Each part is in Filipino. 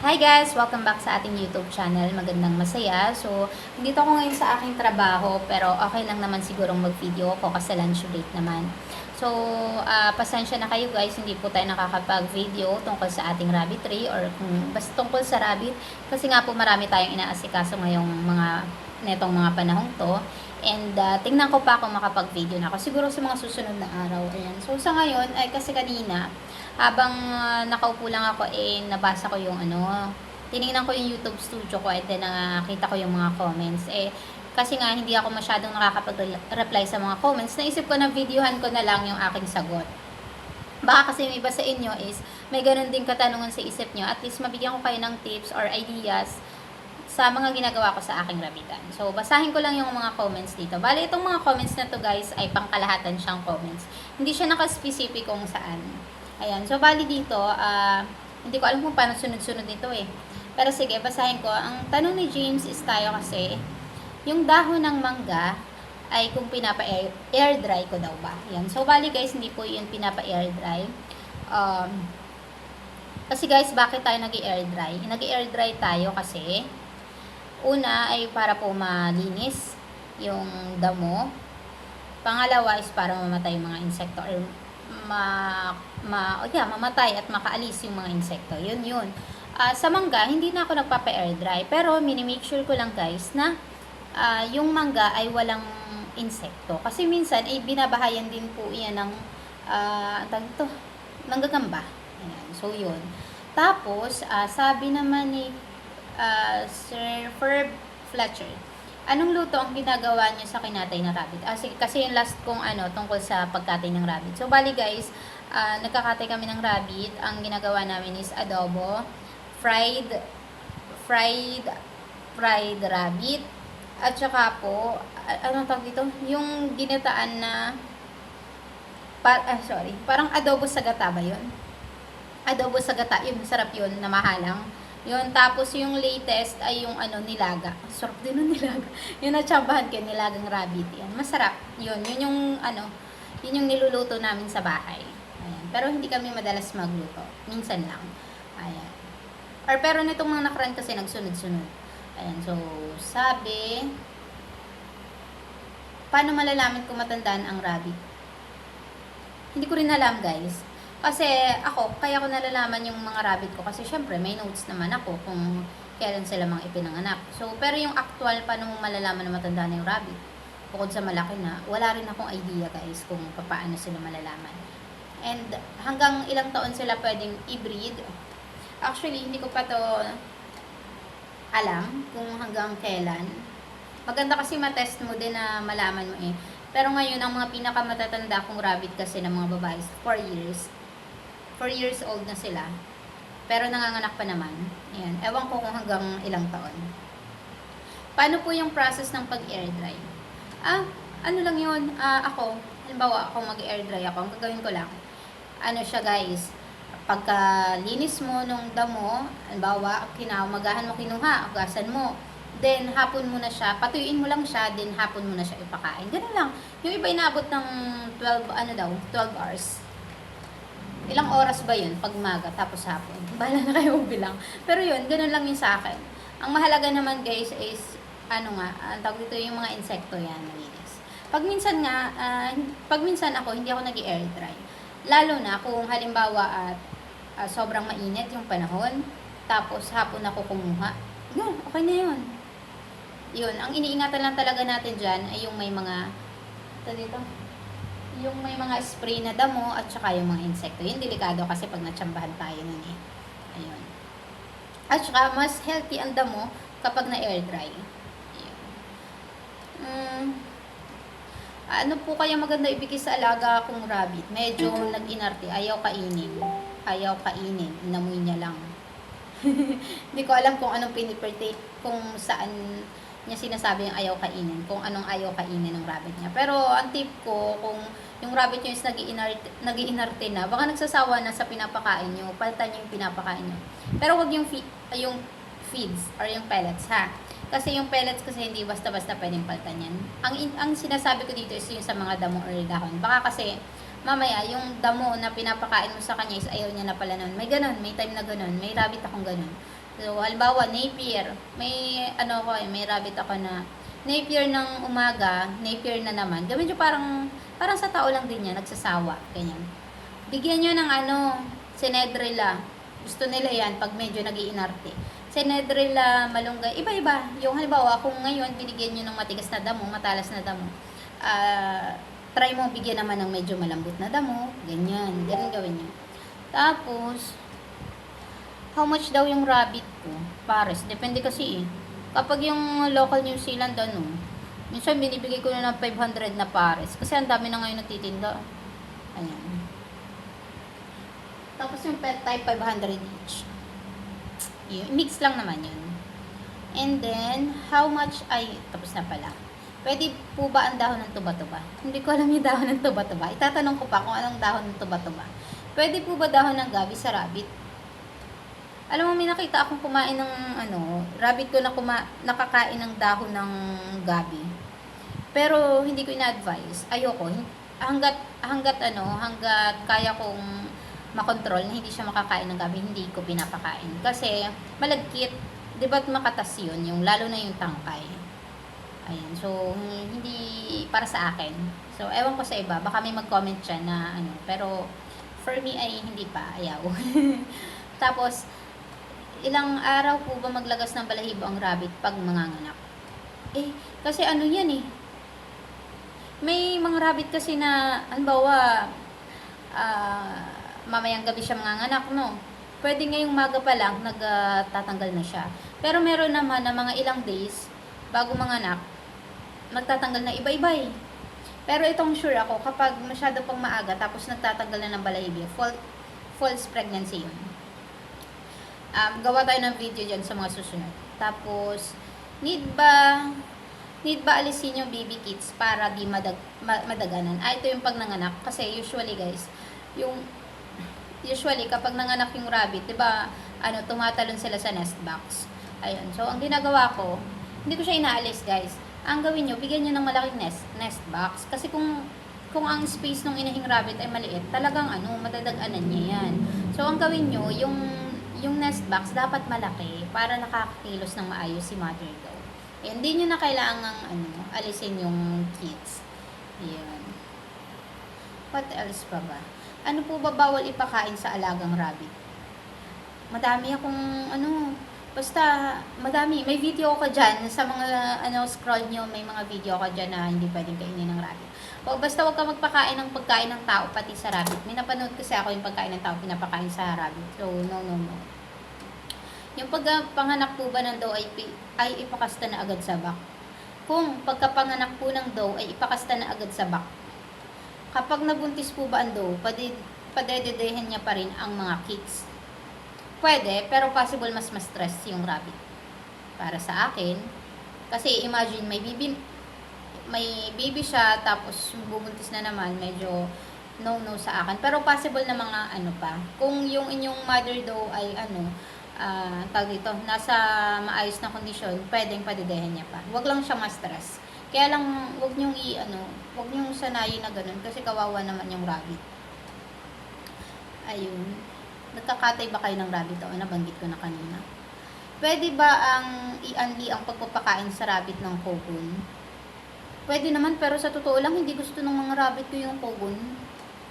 Hi guys! Welcome back sa ating YouTube channel. Magandang masaya. So, dito ako ngayon sa aking trabaho pero okay lang naman sigurong mag-video ako kasi lunch break naman. So, ah, pasensya na kayo guys, hindi po tayo nakakapag-video tungkol sa ating rabbit tree or kung basta tungkol sa rabbit kasi nga po marami tayong inaasikaso ngayong mga netong mga panahong to. And ah, tingnan ko pa kung makapag-video na ako. Siguro sa mga susunod na araw. Ayan. So, sa ngayon, ay kasi kanina, habang ah, nakaupo lang ako, eh, nabasa ko yung ano, tinignan ko yung YouTube studio ko at then nakita ko yung mga comments. Eh, kasi nga, hindi ako masyadong nakakapag-reply sa mga comments. Naisip ko na videohan ko na lang yung aking sagot. Baka kasi may iba sa inyo is may ganun din katanungan sa isip nyo. At least mabigyan ko kayo ng tips or ideas sa mga ginagawa ko sa aking rabitan. So, basahin ko lang yung mga comments dito. Bale, itong mga comments na to guys ay pangkalahatan siyang comments. Hindi siya nakaspecific kung saan. Ayan. So, bali dito, ah, hindi ko alam kung paano sunod-sunod nito eh. Pero sige, basahin ko. Ang tanong ni James is tayo kasi, yung dahon ng mangga ay kung pinapa-air air dry ko daw ba. Yan. So, bali guys, hindi po yun pinapa-air dry. Um, kasi guys, bakit tayo nag-air dry? Nag-air dry tayo kasi una ay para po malinis yung damo. Pangalawa is para mamatay yung mga insekto or ma, ma, oh yeah, mamatay at makaalis yung mga insekto. Yun yun. Ah, sa mangga, hindi na ako nagpapa-air dry. Pero minimake sure ko lang guys na ah, yung mangga ay walang insekto. Kasi minsan, ay binabahayan din po yan ng, ah, ang tawag ito, manggagamba. Ayan. So, yun. Tapos, ah, sabi naman ni ah, Sir Ferb Fletcher, anong luto ang ginagawa niyo sa kinatay na rabbit? Ah, sige, kasi yung last kong ano, tungkol sa pagkatay ng rabbit. So, bali guys, ah, nagkakatay kami ng rabbit. Ang ginagawa namin is adobo, fried, fried, fried rabbit, at saka po, a- anong tawag dito? Yung ginataan na, pa, ah, sorry, parang adobo sa gata ba yun? Adobo sa gata, yun, masarap yun, na mahalang. Yun, tapos yung latest ay yung ano, nilaga. Sarap din yung nilaga. Yung natsambahan ko, nilagang rabbit. Yan, masarap. Yun, yun yung ano, yun yung niluluto namin sa bahay. Ayan. Pero hindi kami madalas magluto. Minsan lang. Ayan. Or pero nitong mga nakaraan kasi nagsunod-sunod. Ayan, so, sabi, paano malalaman kung matandaan ang rabbit? Hindi ko rin alam, guys. Kasi ako, kaya ko nalalaman yung mga rabbit ko kasi syempre may notes naman ako kung kailan sila mga ipinanganak. So, pero yung actual paano mo malalaman na matanda na yung rabbit, bukod sa malaki na, wala rin akong idea guys kung paano sila malalaman. And hanggang ilang taon sila pwedeng i-breed. Actually, hindi ko pa to alam kung hanggang kailan. Maganda kasi matest mo din na malaman mo eh. Pero ngayon, ang mga pinakamatatanda kong rabbit kasi ng mga babae, 4 years. 4 years old na sila. Pero nanganganak pa naman. Ayan. Ewan ko kung hanggang ilang taon. Paano po yung process ng pag-air dry? Ah, ano lang yun? Ah, ako, halimbawa ako mag-air dry ako, ang gagawin ko lang, ano siya guys, pagka linis mo nung damo, halimbawa, kinamagahan mo kinuha, ugasan mo, then hapon mo na siya, patuyuin mo lang siya, then hapon mo na siya ipakain. Ganun lang. Yung iba inabot ng 12, ano daw, 12 hours. Ilang oras ba yun pag maga tapos hapon? Bahala na kayo bilang. Pero yun, ganun lang yun sa akin. Ang mahalaga naman guys is, ano nga, ang tawag dito yung mga insekto yan, nalinis. Pag minsan nga, ah, pag minsan ako, hindi ako nag air dry. Lalo na kung halimbawa at ah, sobrang mainit yung panahon, tapos hapon ako kumuha, yun, okay na yun. Yun, ang iniingatan lang talaga natin dyan ay yung may mga, ito dito, yung may mga spray na damo at saka yung mga insekto. Yun, delikado kasi pag natsambahan tayo nun eh. Ayun. At saka, mas healthy ang damo kapag na air dry. Ayun. Mm, ano po kaya maganda ibigay sa alaga kung rabbit? Medyo nag-inarte, ayaw kainin. Ayaw kainin, inamoy niya lang. Hindi ko alam kung anong pinipertate, kung saan niya sinasabi yung ayaw kainin, kung anong ayaw kainin ng rabbit niya. Pero ang tip ko, kung yung rabbit niyo is nag-iinarte, na, baka nagsasawa na sa pinapakain niyo, palitan niyo yung pinapakain niyo. Pero wag yung, fi- yung feeds or yung pellets ha. Kasi yung pellets kasi hindi basta-basta pwedeng palitan yan. Ang, ang sinasabi ko dito is yung sa mga damo or dahon. Baka kasi mamaya, yung damo na pinapakain mo sa kanya is ayaw niya na pala nun. May ganun, may time na ganun. May rabbit akong ganun. So, halimbawa, napier. May, ano ko eh, may rabbit ako na napier ng umaga, napier na naman. Gawin nyo parang, parang sa tao lang din yan, nagsasawa. Ganyan. Bigyan nyo ng ano, sinedrilla. Gusto nila yan pag medyo nagiinarte. Sinedrilla, malunggay, iba-iba. Yung halimbawa, kung ngayon binigyan nyo ng matigas na damo, matalas na damo, ah, try mo bigyan naman ng medyo malambot na damo. Ganyan. Ganun gawin nyo. Tapos, how much daw yung rabbit ko? Pares. Depende kasi eh. Kapag yung local New Zealand, ano, minsan binibigay ko na ng 500 na pares. Kasi ang dami na ngayon nagtitinda. Ayan. Tapos yung pet type, 500 each. Yun, mix lang naman yun. And then, how much ay, tapos na pala. Pwede po ba ang dahon ng tuba-tuba? Hindi ko alam yung dahon ng tuba-tuba. Itatanong ko pa kung anong dahon ng tuba-tuba. Pwede po ba dahon ng gabi sa rabbit? Alam mo, may nakita akong kumain ng, ano, rabbit ko na kuma, nakakain ng dahon ng gabi. Pero, hindi ko ina-advise. Ayoko. Hanggat, hanggat, ano, hanggat kaya kong makontrol na hindi siya makakain ng gabi, hindi ko pinapakain. Kasi, malagkit. Di ba't makatas yun? Yung, lalo na yung tangkay. Ayan. So, hindi para sa akin. So, ewan ko sa iba. Baka may mag-comment siya na ano. Pero, for me ay hindi pa. Ayaw. Tapos, ilang araw po ba maglagas ng balahibo ang rabbit pag manganganak? Eh, kasi ano yan eh. May mga rabbit kasi na, halimbawa, ah, mamayang gabi siya manganganak, no? Pwede ngayong maga pa lang, nagtatanggal na siya. Pero meron naman na mga ilang days, bago manganak, nagtatanggal na iba-iba eh. Pero itong sure ako, kapag masyado pang maaga, tapos nagtatanggal na ng balahibo, false, false pregnancy yun. Um, gawa tayo ng video dyan sa mga susunod. Tapos, need ba need ba alisin yung baby kits para di madag, ma- madaganan? Ah, ito yung pag nanganak. Kasi usually guys, yung usually kapag nanganak yung rabbit, 'di ba? Ano, tumatalon sila sa nest box. Ayun. So, ang ginagawa ko, hindi ko siya inaalis, guys. Ang gawin nyo, bigyan nyo ng malaking nest, nest box. Kasi kung kung ang space ng inahing rabbit ay maliit, talagang ano, madadaganan niya yan. So, ang gawin nyo, yung, yung nest box dapat malaki para nakakakilos ng maayos si mother daw. Eh, Hindi nyo na kailangang ano, alisin yung kids. Yan. What else pa ba? Ano po ba bawal ipakain sa alagang rabbit? Madami akong ano, basta madami. May video ko dyan sa mga ano scroll nyo, may mga video ko dyan na hindi pwedeng kainin ng rabbit. O basta wag ka magpakain ng pagkain ng tao pati sa rabbit. May napanood kasi ako yung pagkain ng tao pinapakain sa rabbit. So no no no. Yung pagpanganak po ba ng doe ay, ay ipakasta na agad sa bak. Kung pagkapanganak po ng doe ay ipakasta na agad sa bak. Kapag nabuntis po ba ang doe, pwede, padededehin niya pa rin ang mga kicks. Pwede, pero possible mas ma-stress yung rabbit. Para sa akin, kasi imagine may baby, may baby siya, tapos bubuntis na naman, medyo no-no sa akin. Pero possible na mga ano pa. Kung yung inyong mother daw ay ano, ah tawag dito, nasa maayos na kondisyon, pwedeng padedehin niya pa. Huwag lang siya ma-stress. Kaya lang, huwag niyong i, ano, huwag niyong sanayin na ganun kasi kawawa naman yung rabbit. Ayun. Nagkakatay ba kayo ng rabbit? O, nabanggit ko na kanina. Pwede ba ang i-unli ang pagpapakain sa rabbit ng kogon? Pwede naman, pero sa totoo lang, hindi gusto ng mga rabbit ko yung kogon.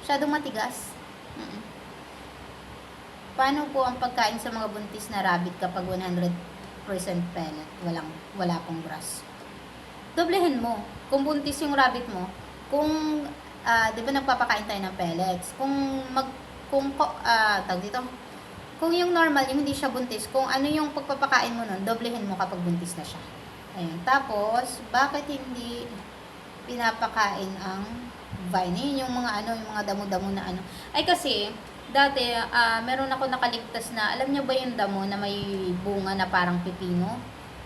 Masyadong matigas. Paano po ang pagkain sa mga buntis na rabbit kapag 100% pellet? Walang, wala pong grass. Doblehin mo. Kung buntis yung rabbit mo, kung, ah, di ba nagpapakain tayo ng pellets, kung mag, kung, ko- ah, tawag dito, kung yung normal, yung hindi siya buntis, kung ano yung pagpapakain mo nun, doblehin mo kapag buntis na siya. Ayun. Tapos, bakit hindi pinapakain ang vine? Yun yung mga ano, yung mga damo-damo na ano. Ay kasi, dati, ah, meron ako nakaligtas na, alam niyo ba yung damo na may bunga na parang pipino?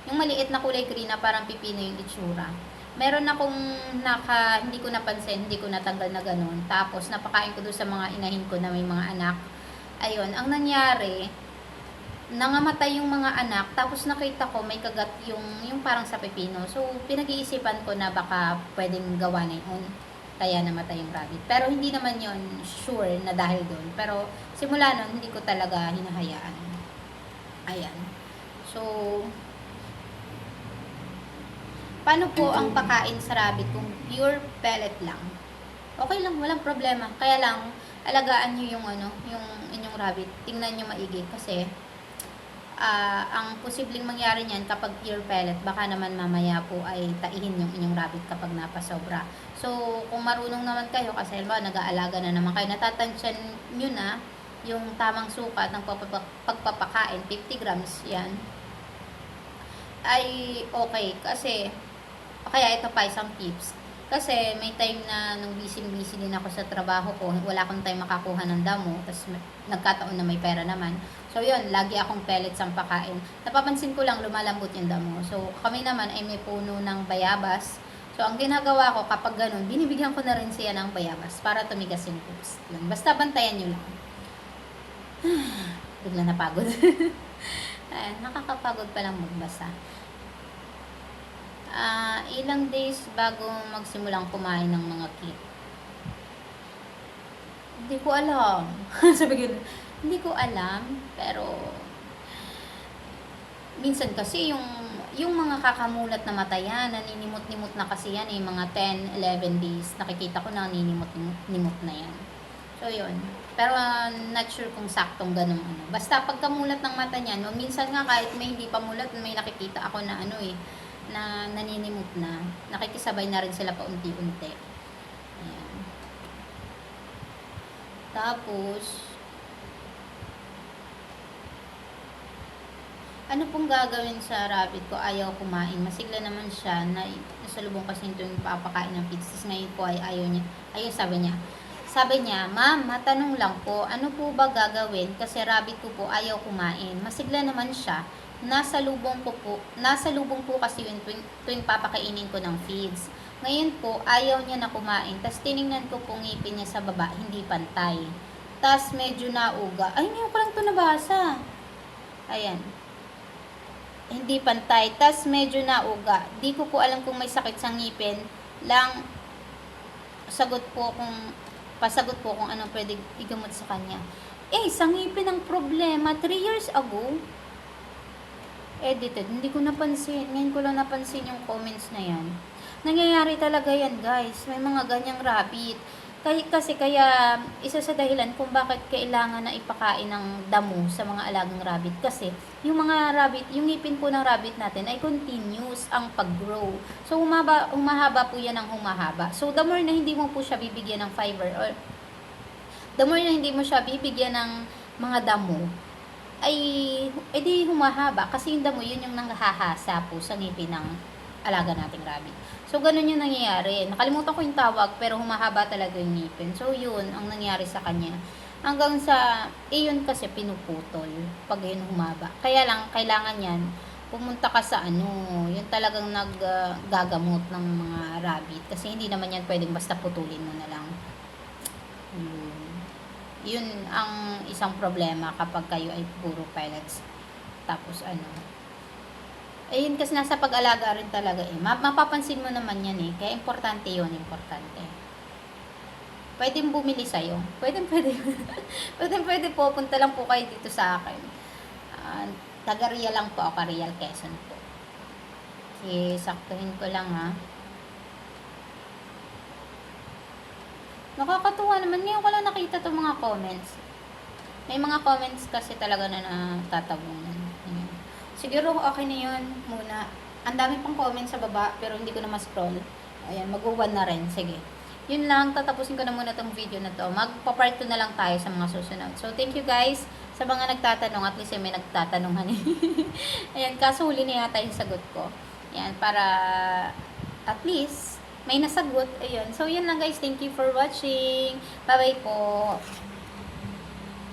Yung maliit na kulay green na parang pipino yung itsura. Meron akong naka, hindi ko napansin, hindi ko natanggal na ganun. Tapos, napakain ko doon sa mga inahin ko na may mga anak. Ayun, ang nangyari, nangamatay yung mga anak, tapos nakita ko may kagat yung, yung parang sa pepino. So, pinag-iisipan ko na baka pwedeng gawa na yun. Kaya namatay yung rabbit. Pero hindi naman yon sure na dahil doon. Pero simula nun, hindi ko talaga hinahayaan. Ayan. So, paano po ang pakain sa rabbit kung pure pellet lang? Okay lang, walang problema. Kaya lang, alagaan nyo yung ano, yung inyong rabbit. Tingnan nyo maigi kasi ah, ang posibleng mangyari niyan kapag pure pellet, baka naman mamaya po ay taihin yung inyong rabbit kapag napasobra. So, kung marunong naman kayo, kasi halimbawa nag-aalaga na naman kayo, natatansyan nyo na yung tamang sukat ng pagpapa- pagpapakain, 50 grams, yan, ay okay. Kasi, kaya ito pa isang tips. Kasi may time na nung busy-busy din ako sa trabaho ko, wala akong time makakuha ng damo, tapos nagkataon na may pera naman. So yun, lagi akong pellets ang pakain. Napapansin ko lang lumalambot yung damo. So kami naman ay may puno ng bayabas. So ang ginagawa ko kapag ganun, binibigyan ko na rin siya ng bayabas para tumigas yung hoops. Yun. Basta bantayan nyo lang. Bigla napagod. Ay, nakakapagod pa lang magbasa. Ah, ilang days bago magsimulang kumain ng mga cake? Hindi ko alam. Sabi ko, hindi ko alam, pero minsan kasi yung yung mga kakamulat na mata yan, naninimot-nimot na kasi yan eh, mga 10, 11 days. Nakikita ko na naninimot-nimot na yan. So, yun. Pero, uh, not sure kung saktong ganun ano. Basta, pagkamulat ng mata niyan, minsan nga kahit may hindi pa mulat, may nakikita ako na ano eh, na naninimot na. Nakikisabay na rin sila paunti-unti. Ayan. Tapos, ano pong gagawin sa rabbit ko? Ayaw kumain. Masigla naman siya na nasalubong kasi ito yung papakain ng pizzas. Ngayon po ay ayaw niya. Ayaw sabi niya. Sabi niya, Ma'am, matanong lang po, ano po ba gagawin? Kasi rabbit ko po ayaw kumain. Masigla naman siya. Nasa lubong ko po, nasa lubong po kasi yun tuwing, tuwing papakainin ko ng feeds. Ngayon po, ayaw niya na kumain. Tapos tiningnan ko po ngipin niya sa baba, hindi pantay. Tapos medyo nauga. Ay, ngayon ko lang ito nabasa. Ayan hindi pantay, tas medyo nauga. Di ko po alam kung may sakit sa ngipin. Lang, sagot po kung, pasagot po kung anong pwede igamot sa kanya. Eh, sa ngipin ang problema, 3 years ago, edited, hindi ko napansin. Ngayon ko lang napansin yung comments na yan. Nangyayari talaga yan, guys. May mga ganyang rabbit. Kaya, kasi kaya, isa sa dahilan kung bakit kailangan na ipakain ng damo sa mga alagang rabbit. Kasi, yung mga rabbit, yung ngipin po ng rabbit natin ay continuous ang pag-grow. So, humaba, humahaba po yan ng humahaba. So, the more na hindi mo po siya bibigyan ng fiber or the more na hindi mo siya bibigyan ng mga damo, ay edi humahaba kasi yung damo yun yung nanghahasa po sa ngipin ng alaga nating rabbit. So ganun yung nangyayari. Nakalimutan ko yung tawag pero humahaba talaga yung ngipin. So yun ang nangyari sa kanya. Hanggang sa eh yun kasi pinuputol pag yun humaba. Kaya lang kailangan yan pumunta ka sa ano, yun talagang naggagamot ng mga rabbit kasi hindi naman yan pwedeng basta putulin mo na lang. Yun. Ang isang problema kapag kayo ay puro pellets. Tapos ano, ayun kasi nasa pag-alaga rin talaga eh. Ma- mapapansin mo naman yan eh. Kaya importante yun, importante. Pwede bumili sa'yo. Pwede, pwede. pwede, pwede po. Punta lang po kayo dito sa akin. Uh, taga-Real lang po ako, Real Quezon po. Okay, saktuhin ko lang ha. Nakakatuwa naman. Ngayon ko lang nakita itong mga comments. May mga comments kasi talaga na natatabunan. Siguro okay na yun muna. Ang dami pang comments sa baba pero hindi ko na ma-scroll. Ayan, mag-1 na rin. Sige. Yun lang, tatapusin ko na muna tong video na to. Magpa-part 2 na lang tayo sa mga susunod. So, thank you guys sa mga nagtatanong. At least may nagtatanungan eh. Ayan, kaso huli na yata yung sagot ko. Ayan, para at least may nasagot. Ayun. So, yun lang guys. Thank you for watching. Bye-bye po.